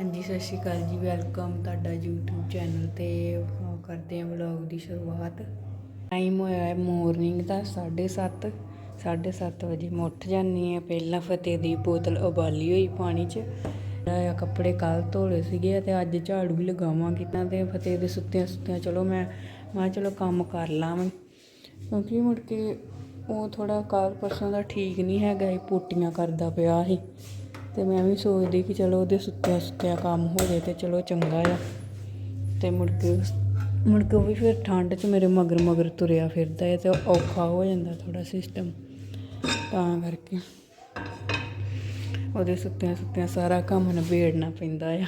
ਹਾਂਜੀ, ਸਤਿ ਸ਼੍ਰੀ ਅਕਾਲ ਜੀ। ਵੈਲਕਮ ਤੁਹਾਡਾ YouTube ਚੈਨਲ ਤੇ ਕਰਦੇ ਹਾਂ ਵਲੌਗ ਦੀ ਸ਼ੁਰੂਆਤ। ਟਾਈਮ ਹੋਇਆ ਹੈ ਮਾਰਨਿੰਗ ਦਾ 7:30 7:30 ਵਜੇ ਮੈਂ ਉੱਠ ਜਾਂਦੀ ਹਾਂ। ਪਹਿਲਾਂ ਫਤਿਹ ਦੀ ਬੋਤਲ ਉਬਾਲੀ ਹੋਈ ਪਾਣੀ 'ਚ। ਜਿਹੜਾ ਆ ਕੱਪੜੇ ਕੱਲ ਧੋਲੇ ਸੀਗੇ ਤੇ ਅੱਜ ਝਾੜੂ ਵੀ ਲਗਾਵਾਂਗੀ ਤਾਂ ਤੇ ਫਤਿਹ ਦੇ ਸੁੱਤਿਆਂ ਸੁੱਤਿਆਂ ਚਲੋ ਮੈਂ ਮੈਂ ਕਿਹਾ ਚਲੋ ਕੰਮ ਕਰ ਲਾਵਾਂ। ਕਿਉਂਕਿ ਮੁੜ ਕੇ ਉਹ ਥੋੜਾ ਕੱਲ ਪਰਸੋਂ ਦਾ ਠੀਕ ਨਹੀਂ ਹੈਗਾ, ਇਹ ਪੋਟੀਆਂ ਕਰਦਾ ਪਿਆ ਸੀ। ਤੇ ਮੈਂ ਵੀ ਸੋਚਦੀ ਕਿ ਚਲੋ ਉਹਦੇ ਸੁੱਤਿਆਂ ਸੁੱਤਿਆਂ ਕੰਮ ਹੋ ਜਾਏ ਤੇ ਚਲੋ ਚੰਗਾ ਆ। ਤੇ ਮੁੜ ਕੇ ਮੁੜ ਕੇ ਉਹ ਵੀ ਫਿਰ ਠੰਡ 'ਚ ਮੇਰੇ ਮਗਰ ਮਗਰ ਤੁਰਿਆ ਫਿਰਦਾ ਹੈ ਤੇ ਔਖਾ ਹੋ ਜਾਂਦਾ ਥੋੜਾ ਸਿਸਟਮ ਤਾਂ ਕਰਕੇ ਉਹਦੇ ਸੁੱਤਿਆਂ ਸੁੱਤਿਆਂ ਸਾਰਾ ਕੰਮ ਨਿਬੇੜਨਾ ਪੈਂਦਾ ਆ।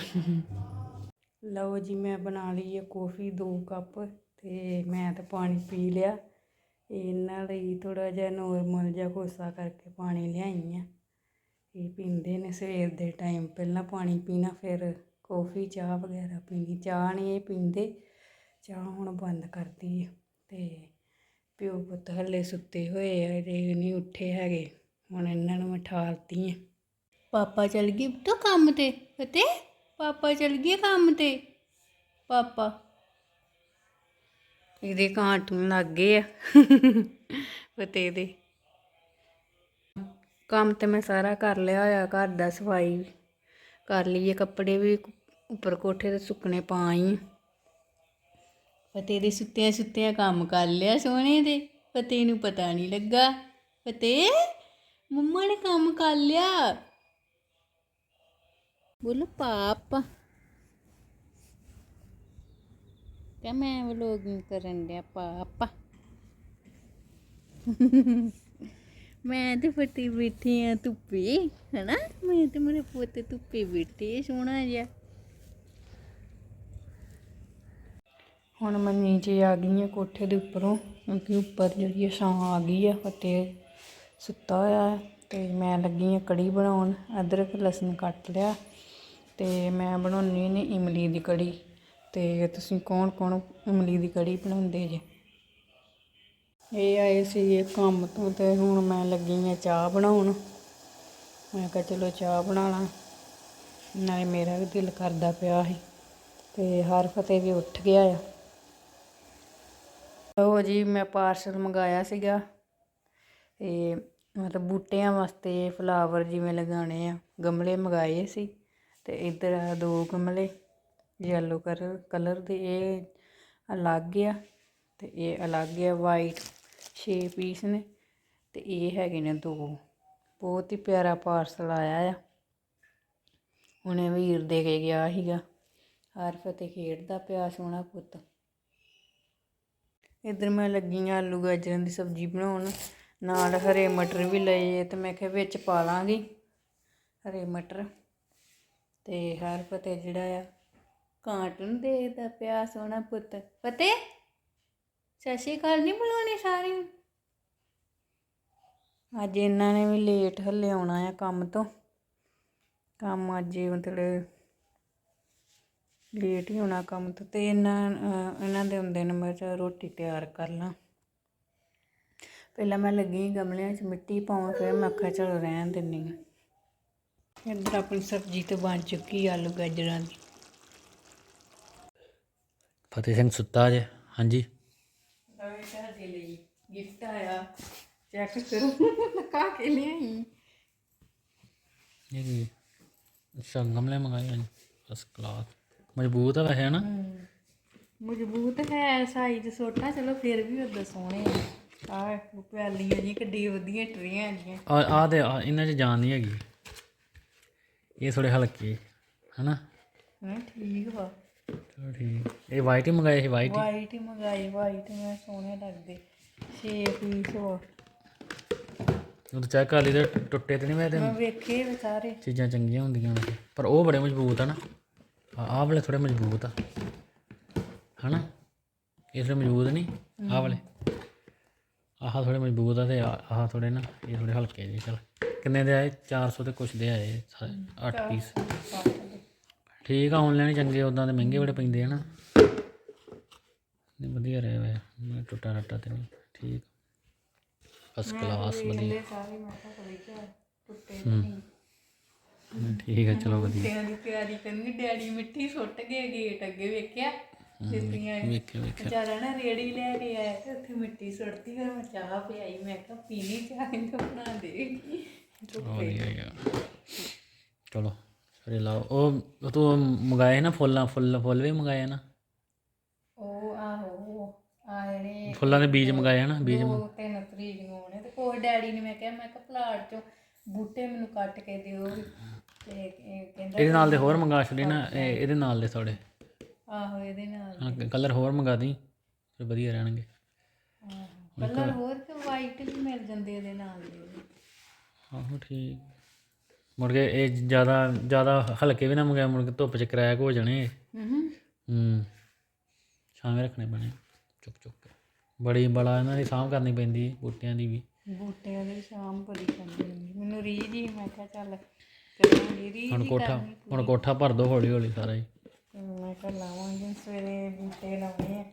ਲਓ ਜੀ, ਮੈਂ ਬਣਾ ਲਈ ਹੈ ਕੌਫੀ ਦੋ ਕੱਪ ਤੇ ਮੈਂ ਤਾਂ ਪਾਣੀ ਪੀ ਲਿਆ। ਇਹਨਾਂ ਲਈ ਥੋੜਾ ਜਿਹਾ ਨੋਰਮਲ ਜਿਹਾ ਕੋਸਾ ਕਰਕੇ ਪਾਣੀ ਲਿਆਈ ਆ। ਇਹ ਪੀਂਦੇ ਨੇ ਸਵੇਰ ਦੇ ਟਾਈਮ ਪਹਿਲਾਂ ਪਾਣੀ ਪੀਣਾ ਫਿਰ ਕੌਫੀ ਚਾਹ ਵਗੈਰਾ ਪੀਣੀ। ਚਾਹ ਨਹੀਂ ਇਹ ਪੀਂਦੇ ਚਾਹ ਹੁਣ ਬੰਦ ਕਰਤੀ ਤੇ ਪਿਓ ਪੁੱਤ ਹੱਲੇ ਸੁੱਤੇ ਹੋਏ ਆ ਇਹ ਨਹੀਂ ਉੱਠੇ ਹੈਗੇ। ਹੁਣ ਇਹਨਾਂ ਨੂੰ ਮੈਂ ਠਾਲਤੀ ਹੈ ਪਾਪਾ ਚਲ ਗਏ ਤੋ ਕੰਮ ਤੇ? ਫਤੇ ਪਾਪਾ ਚਲ ਗਏ ਕੰਮ ਤੇ? ਪਾਪਾ? ਇਹਦੇ ਕਾਂਟੂਨ ਲੱਗ ਗਏ ਆ। ਫਤੇ ਦੇ। ਕੰਮ ਤੇ ਮੈਂ ਸਾਰਾ ਕਰ ਲਿਆ ਹੋਇਆ, ਘਰ ਦਾ ਸਫ਼ਾਈ ਕਰ ਲਈਏ ਕੱਪੜੇ ਵੀ ਉੱਪਰ ਕੋਠੇ ਤੇ ਸੁੱਕਣੇ ਪਾ ਫਤੇ ਦੇ ਸੁੱਤਿਆਂ ਸੁੱਤਿਆਂ ਕੰਮ ਕਰ ਲਿਆ ਸੋਹਣੇ ਦੇ ਫਤੇ ਨੂੰ ਪਤਾ ਨਹੀਂ ਲੱਗਾ। ਫਤੇ ਮੰਮਾ ਨੇ ਕੰਮ ਕਰ ਲਿਆ। ਬੋਲੋ ਪਾਪ। ਕਿ ਮੈਂ ਵਲੋਗਿੰਗ ਕਰਨ ਡਿਆ, ਪਾਪਾ। ਮੈਂ ਤੇ ਫੱਟੀ ਬੈਠੀ ਆ ਧੁੱਪੇ, ਹਨਾ? ਮੈਂ ਤੇ ਮੇਰੇ ਪੋਤੇ ਧੁੱਪੇ ਬੈਠੇ ਸੋਹਣਾ ਜਿਹਾ। ਹੁਣ ਮੈਂ ਨੀਚੇ ਆ ਗਈ ਹਾਂ ਕੋਠੇ ਦੇ ਉੱਪਰੋਂ, ਕਿਉਂਕਿ ਉੱਪਰ ਜਿਹੜੀ ਆ ਛਾਂ ਆ ਗਈ ਆ ਫਤਿਹ ਸੁੱਤਾ ਹੋਇਆ ਹੈ ਤੇ ਮੈਂ ਲੱਗੀ ਹਾਂ ਕੜੀ ਬਣਾਉਣ। ਅਦਰਕ ਲਸਣ ਕੱਟ ਲਿਆ, ਤੇ ਮੈਂ ਬਣਾਉਣੀ ਨੇ ਇਮਲੀ ਦੀ ਕੜੀ। ਤੇ ਤੁਸੀਂ ਕੌਣ ਕੌਣ ਇਮਲੀ ਦੀ ਕੜੀ ਬਣਾਉਂਦੇ ਜੇ? ਇਹ ਆਏ ਸੀ ਕੰਮ ਤੋਂ ਤੇ ਹੁਣ ਮੈਂ ਲੱਗੀ ਆ ਚਾਹ ਬਣਾਉਣ। ਮੈਂ ਕਿਹਾ ਚਲੋ ਚਾਹ ਬਣਾ ਲਾਂ। ਨਾਲੇ ਮੇਰਾ ਵੀ ਦਿਲ ਕਰਦਾ ਪਿਆ ਸੀ ਤੇ ਹਰ ਫਤਿਹ ਵੀ ਉੱਠ ਗਿਆ ਆ। ਲਓ ਜੀ, ਮੈਂ ਪਾਰਸਲ ਮੰਗਾਇਆ ਸੀਗਾ। ਤੇ ਮਤਲਬ ਬੂਟਿਆਂ ਵਾਸਤੇ ਫਲਾਵਰ ਜਿਵੇਂ ਲਗਾਉਣੇ ਆ, ਗਮਲੇ ਮੰਗਾਏ ਸੀ। ਤੇ ਇੱਧਰ ਆ ਦੋ ਗਮਲੇ ਯੈਲੋ ਕਲਰ ਕਲਰ ਦੇ, ਇਹ ਅਲੱਗ ਆ ਤੇ ਇਹ ਅਲੱਗ ਆ ਵਾਈਟ 6 ਪੀਸ ਨੇ ਤੇ ਇਹ ਹੈਗੇ ਨੇ ਦੋ। ਬਹੁਤ ਹੀ ਪਿਆਰਾ ਪਾਰਸਲ ਆਇਆ ਆ। ਹੁਣੇ ਵੀਰ ਦੇ ਕੇ ਗਿਆ ਸੀਗਾ। ਹਰ ਫਤਿਹ ਖੇਡਦਾ ਪਿਆ ਸੋਹਣਾ ਪੁੱਤ। ਇੱਧਰ ਮੈਂ ਲੱਗੀ ਆਂ ਆਲੂ ਗਾਜਰਾਂ ਦੀ ਸਬਜ਼ੀ ਬਣਾਉਣ। ਨਾਲ ਹਰੇ ਮਟਰ ਵੀ ਲਏ ਤੇ ਮੈਂ ਕਿਹਾ ਵਿੱਚ ਪਾ ਲਾਂਗੀ ਹਰੇ ਮਟਰ। ਤੇ ਹਰ ਫਤਿਹ ਜਿਹੜਾ ਆ ਕਾਰਟੂਨ ਦੇਖਦਾ ਪਿਆ ਸੋਹਣਾ ਪੁੱਤ। ਫਤਿਹ! ਸਤਿ ਸ਼੍ਰੀ ਅਕਾਲ ਨਹੀਂ ਬੁਲਾਉਣੀ ਸਾਰੀ ਅੱਜ ਇਹਨਾਂ ਨੇ ਵੀ ਲੇਟ ਹੱਲੇ ਆਉਣਾ ਆ ਕੰਮ ਤੋਂ। ਕੰਮ ਅੱਜ ਮਤਲਬ ਲੇਟ ਹੀ ਹੋਣਾ ਕੰਮ ਤੋਂ ਤੇ ਇਹਨਾਂ ਇਹਨਾਂ ਦੇ ਹੁੰਦੇ ਨੇ ਮੈਂ ਰੋਟੀ ਤਿਆਰ ਕਰ ਲਾਂ। ਪਹਿਲਾਂ ਮੈਂ ਲੱਗੀ ਗਮਲਿਆਂ 'ਚ ਮਿੱਟੀ ਪਾਉਣ ਫਿਰ ਮੈਂ ਆਖਿਆ ਚਲੋ ਰਹਿਣ ਦਿੰਨੀ ਆ। ਇੱਧਰ ਆਪਣੀ ਸਬਜ਼ੀ ਤੇ ਬਣ ਚੁੱਕੀ ਆਲੂ ਗਾਜਰਾਂ ਦੀ। ਫਤਿਹ ਸਿੰਘ ਸੁੱਤਾ ਜੇ ਹਾਂਜੀ? ਗਿਫਟ ਆਇਆ। ਚੈੱਕ ਕਰੋ। ਲਗਾ ਕੇ ਲਿਆਈ। ਇਹ ਕੀ ਅੱਛਾ ਗਮਲੇ ਮੰਗਾਏ ਹਨ ਫਸਟ ਕਲਾਸ ਮਜ਼ਬੂਤ ਆ ਵੈਸੇ ਨਾ ਮਜ਼ਬੂਤ ਹੈ ਸਾਈਜ਼ ਛੋਟਾ ਚਲੋ ਫਿਰ ਵੀ ਉਹਦਾ ਸੋਹਣੇ ਆ। ਆਹ ਪਿਆਲੀਆਂ ਜੀ ਕਿੱਡੀ ਵਧੀਆ ਟਰੀਆਂ ਜੀਆਂ ਆ ਆ ਤੇ ਆਹ ਇਹਨਾਂ 'ਚ ਜਾਨ ਨਹੀਂ ਹੈਗੀ। ਇਹ ਥੋੜੇ ਹਲਕੇ ਹਨਾ? ਹਾਂ ਠੀਕ ਵਾ। ਚਲੋ ਠੀਕ। ਇਹ ਵਾਈਟ ਹੀ ਮੰਗਾਏ ਸੀ ਵਾਈਟ ਵਾਈਟ ਹੀ ਮੰਗਾਈ ਵਾਈਟ ਮੈਂ ਸੋਹਣੇ ਲੱਗਦੇ। 6 ਪੀਸ ਹੋ ਉਹ ਚੈੱਕ ਕਰ ਲਈ ਤੇ ਟੁੱਟੇ ਤੇ ਨਹੀਂ ਮੈਂ ਤੇ ਮੈਂ ਵੇਖੇ ਵੇ ਸਾਰੇ। ਚੀਜ਼ਾਂ ਚੰਗੀਆਂ ਹੁੰਦੀਆਂ ਨੇ। ਪਰ ਉਹ ਬੜੇ ਮਜ਼ਬੂਤ ਆ ਨਾ। ਆਹ ਵਾਲੇ ਥੋੜੇ ਮਜ਼ਬੂਤ ਆ। ਹਨਾ? ਇਹ ਥੋੜੇ ਮਜ਼ਬੂਤ ਨਹੀਂ? ਆਹ ਵਾਲੇ। ਆਹ ਥੋੜੇ ਮਜ਼ਬੂਤ ਆ ਤੇ ਆਹ ਥੋੜੇ ਨਾ ਇਹ ਥੋੜੇ ਹਲਕੇ ਜਿਹੇ। ਚਲ ਕਿੰਨੇ ਦੇ ਆਏ? 400 ਤੇ ਕੁਛ ਦੇ ਆਏ 8 ਪੀਸ ਠੀਕ ਆ ਆਨਲਾਈਨ ਚੰਗੇ ਉਦਾਂ ਤੇ ਮਹਿੰਗੇ ਬੜੇ ਪੈਂਦੇ ਆ ਨਾ। ਨਹੀਂ ਵਧੀਆ ਰਹੇ ਵੇ। ਮੈਂ ਟੁੱਟਾ ਰੱਟਾ ਤੇ ਨਹੀਂ। ਠੀਕ। ਫਸਟ ਕਲਾਸ ਵਧੀਆ। ਸਾਰੇ ਮੈਂ ਕਿਹਾ ਕਦੇ ਟੁੱਟੇ। ਨਹੀਂ। ਠੀਕ ਹੈ ਚਲੋ ਵਧੀਆ। ਦੀ ਤਿਆਰੀ ਕਰਨੀ ਡੈਡੀ ਮਿੱਟੀ ਸੁੱਟ ਗਏ ਗੇਟ ਅੱਗੇ ਵੇਖਿਆ ਜਿੱਤੀਆਂ ਵੇਖਿਆ ਵੇਖਿਆ। ਨਾ ਰੇੜੀ ਲੈ ਕੇ ਆਇਆ ਤੇ ਉੱਥੇ ਮਿੱਟੀ ਸੁੱਟਦੀ ਫਿਰ ਮੈਂ ਚਾਹ ਪਿਆਈ ਮੈਂ ਕਿਹਾ ਪੀਣੀ ਚਾਹ ਇਹਨੂੰ ਬਣਾ ਦੇ ਵਧੀਆ ਗਿਆ ਚਲੋ ਸਰੇ ਲਾਓ। ਉਹ ਤੂੰ ਮੰਗਾਏ ਨਾ ਫੁੱਲਾਂ ਫੁੱਲ ਫੁੱਲ ਵੀ ਮੰਗਾਏ ਨਾ ਉਹ ਆਹੋ ਜਿਹੜੇ ਫੁੱਲਾਂ ਦੇ ਬੀਜ ਮੰਗਾਏ ਨਾ ਬੀਜ ਦੋ ਤਿੰਨ ਤਰੀਕ ਨੂੰ ਆਉਣੇ ਤੇ ਕੋਈ ਡੈਡੀ ਨੇ ਮੈਂ ਕਿਹਾ ਮੈਂ ਕਿਹਾ ਪਲਾਟ ਚੋਂ ਬੂਟੇ ਮੈਨੂੰ ਕੱਟ ਕੇ ਦਿਓ ਤੇ ਇਹ ਕਹਿੰਦਾ ਇਹਦੇ ਨਾਲ ਦੇ ਹੋਰ ਮੰਗਾ ਛੱਡੇ ਨਾ ਇਹ- ਇਹਦੇ ਨਾਲ ਦੇ ਥੋੜੇ ਆਹੋ ਇਹਦੇ ਨਾਲ ਕਲਰ ਹੋਰ ਮੰਗਾ ਦੀ ਫਿਰ ਵਧੀਆ ਰਹਿਣਗੇ। ਕਲਰ ਹੋਰ ਕਿ ਵਾਈਟ ਵੀ ਮਿਲ ਜਾਂਦੇ ਇਹਦੇ ਨਾਲ ਦੇ। ਆਹੋ ਠੀਕ। ਮੁੜ ਕੇ ਇਹ ਜ਼ਿਆਦਾ ਜ਼ਿਆਦਾ ਹਲਕੇ ਵੀ ਨਾ ਮੰਗਾਏ ਮੁੜ ਕੇ ਧੁੱਪ ਚ ਕਰੈਕ ਹੋ ਜਾਣੇ। ਹੂੰ। ਹੂੰ। ਛਾਵੇਂ ਰੱਖਣੇ ਪੈਣੇ ਚੁੱਕ ਚੁੱਕ ਕੇ। ਬੜੀ ਬੜਾ ਇਹਨਾਂ ਦੀ ਸਾਂਭ ਕਰਨੀ ਪੈਂਦੀ ਹੈ ਬੂਟਿਆਂ ਦੀ ਵੀ। ਬੂਟਿਆਂ ਦੀ ਸ਼ਾਮ ਬੜੀ ਕਰਨੀ ਹੁੰਦੀ ਮੈਨੂੰ ਰੀਝ ਹੀ ਮੈਂ ਕਿਹਾ ਚੱਲ ਕਰਾਂਗੀ ਰੀਝ ਹੁਣ ਕੋਠਾ ਹੁਣ ਕੋਠਾ ਭਰ ਦੋ ਹੌਲੀ ਹੌਲੀ ਸਾਰਾ ਹੀ। ਮੈਂ ਕਿਹਾ ਲਾਵਾਂਗੀ ਸਵੇਰੇ ਬੂਟੇ ਲਾਉਣੇ ਆ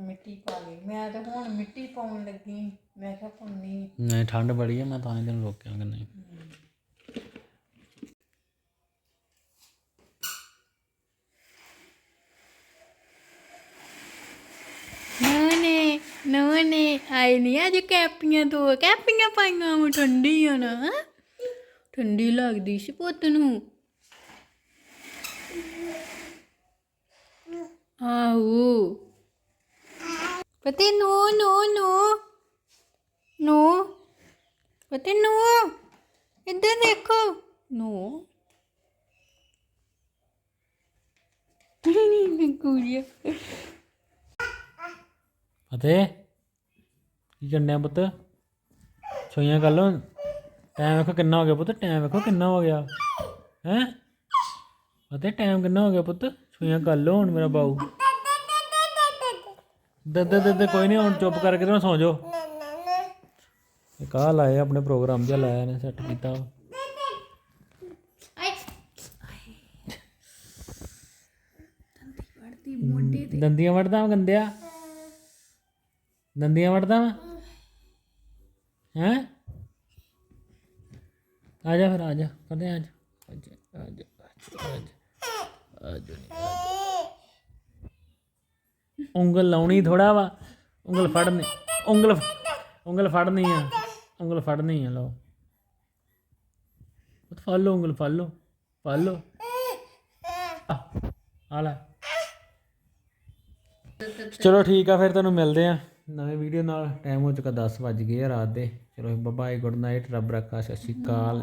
ਮਿੱਟੀ ਪਾ ਲਈ। ਮੈਂ ਤਾਂ ਹੁਣ ਮਿੱਟੀ ਪਾਉਣ ਲੱਗੀ ਮੈਂ ਕਿਹਾ ਪਾਉਣੀ ਨਹੀਂ ਠੰਡ ਬੜੀ ਹੈ ਮੈਂ ਤਾਂ ਹੀ ਤੈਨੂੰ ਰੋਕਿਆ ਕਿ ਨਹੀਂ ਨੋਨੇ ਨੋਨੇ ਆਈ ਨਹੀਂ ਅੱਜ ਕੈਪੀਆਂ ਦੋ ਕੈਪੀਆਂ ਪਾਈਆਂ ਮੈਂ ਠੰਡੀ ਆ ਨਾ ਹੈਂ? ਠੰਡੀ ਲੱਗਦੀ ਸੀ ਪੁੱਤ ਨੂੰ ਆਹੋ ਪਤੇ ਨੋ ਨੋ ਨੋ ਨੋ ਪਤੇ ਨੋ ਇੱਧਰ ਦੇਖੋ ਨੋ ਨਹੀਂ ਕੁੜੀਆ ਫਤਿਹ ਕੀ ਕਰਨਿਆ ਪੁੱਤ? ਛੋਈਆਂ ਕਰ ਲੋ ਟਾਈਮ ਵੇਖੋ ਕਿੰਨਾ ਹੋ ਗਿਆ ਪੁੱਤ ਟਾਈਮ ਵੇਖੋ ਕਿੰਨਾ ਹੋ ਗਿਆ। ਹੈ? ਫਤਿਹ ਟਾਈਮ ਕਿੰਨਾ ਹੋ ਗਿਆ ਪੁੱਤ? ਛੋਈਆਂ ਕਰ ਲੋ ਹੁਣ ਮੇਰਾ ਬਾਊ। ਦੱਦ ਦੱਦ ਕੋਈ ਨਹੀਂ ਹੁਣ ਚੁੱਪ ਕਰਕੇ ਤੇ ਸੌ ਜਾਓ। ਇਹ ਕਾਹ ਲਾਏ ਆਪਣੇ ਪ੍ਰੋਗਰਾਮ ਜਿਹਾ ਲਾਇਆ ਨੇ ਸੈੱਟ ਕੀਤਾ। ਦੰਦੀਆਂ ਵੜਦਾ ਗੰਦਿਆ? ਦੰਦੀਆਂ ਵੜਦਾ ਹੈ? ਆ ਜਾ ਫਿਰ, ਆ ਜਾ। ਕਰਦੇ ਆ ਜਾ ਆ ਜਾ ਆ ਜਾ ਆ ਜਾ ਉਂਗਲ ਲਾਉਣੀ ਥੋੜਾ ਵਾ। ਉਂਗਲ ਫੜਨੀ, ਉਂਗਲ ਉਂਗਲ ਫੜਨੀ ਆ। ਉਂਗਲ ਫੜਨੀ ਆ, ਲਓ। ਉਹ ਫੜ ਲਓ, ਉਂਗਲ ਫੜ ਲਓ ਫੜ ਲਓ। ਆ ਲੈ। ਚਲੋ ਠੀਕ ਆ, ਫਿਰ ਤੁਹਾਨੂੰ ਮਿਲਦੇ ਆ। ਨਵੇਂ ਵੀਡੀਓ ਨਾਲ ਟਾਈਮ ਹੋ ਚੁੱਕਾ 10 ਵੱਜ ਗਏ ਆ ਰਾਤ ਦੇ। ਚਲੋ ਬਾਏ ਗੁੱਡ ਨਾਈਟ ਰੱਬ ਰੱਖਾ, ਸਤਿ ਸ਼੍ਰੀ ਅਕਾਲ।